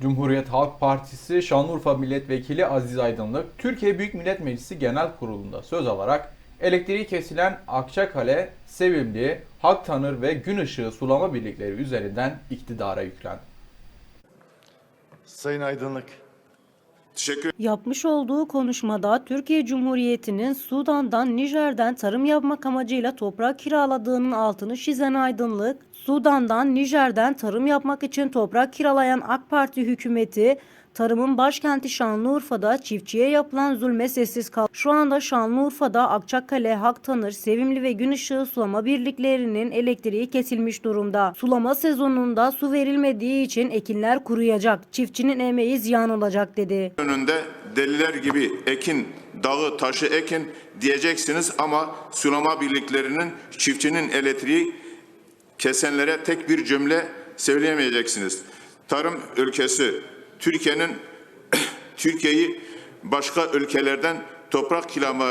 Cumhuriyet Halk Partisi Şanlıurfa Milletvekili Aziz Aydınlık, Türkiye Büyük Millet Meclisi Genel Kurulu'nda söz alarak elektriği kesilen Akçakale, Sevimli, Haktanır ve Gün Işığı sulama birlikleri üzerinden iktidara yüklendi. Sayın Aydınlık. Teşekkür Yapmış olduğu konuşmada Türkiye Cumhuriyeti'nin Sudan'dan, Nijer'den tarım yapmak amacıyla toprak kiraladığının altını çizen aydınlık, Sudan'dan, Nijer'den tarım yapmak için toprak kiralayan AK Parti hükümeti, tarımın başkenti Şanlıurfa'da çiftçiye yapılan zulme sessiz kal. Şu anda Şanlıurfa'da Akçakale, Haktanır, Sevimli ve Gün Işığı sulama birliklerinin elektriği kesilmiş durumda. Sulama sezonunda su verilmediği için ekinler kuruyacak. Çiftçinin emeği ziyan olacak dedi. önünde deliler gibi ekin, dağı, taşı ekin diyeceksiniz ama sulama birliklerinin çiftçinin elektriği kesenlere tek bir cümle söyleyemeyeceksiniz. Tarım ülkesi Türkiye'nin Türkiye'yi başka ülkelerden toprak kiralama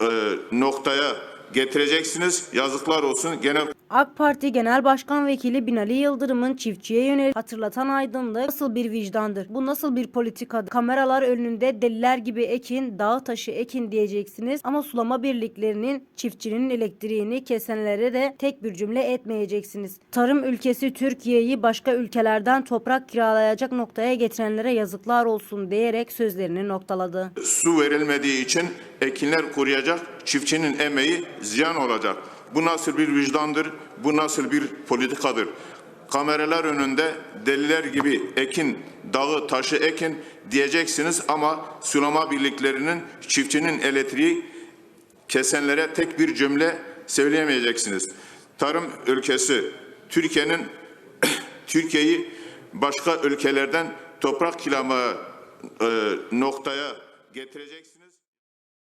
e, noktaya getireceksiniz. Yazıklar olsun. Genel AK Parti Genel Başkan Vekili Binali Yıldırım'ın çiftçiye yönelik hatırlatan aydınlık nasıl bir vicdandır? Bu nasıl bir politikadır? Kameralar önünde deliler gibi ekin, dağ taşı ekin diyeceksiniz ama sulama birliklerinin çiftçinin elektriğini kesenlere de tek bir cümle etmeyeceksiniz. Tarım ülkesi Türkiye'yi başka ülkelerden toprak kiralayacak noktaya getirenlere yazıklar olsun diyerek sözlerini noktaladı. su verilmediği için ekinler kuruyacak, çiftçinin emeği ziyan olacak. Bu nasıl bir vicdandır, bu nasıl bir politikadır? Kameralar önünde deliler gibi ekin, dağı, taşı ekin diyeceksiniz ama sulama birliklerinin çiftçinin elektriği kesenlere tek bir cümle söyleyemeyeceksiniz. Tarım ülkesi Türkiye'nin Türkiye'yi başka ülkelerden toprak kiralama e, noktaya getireceksiniz.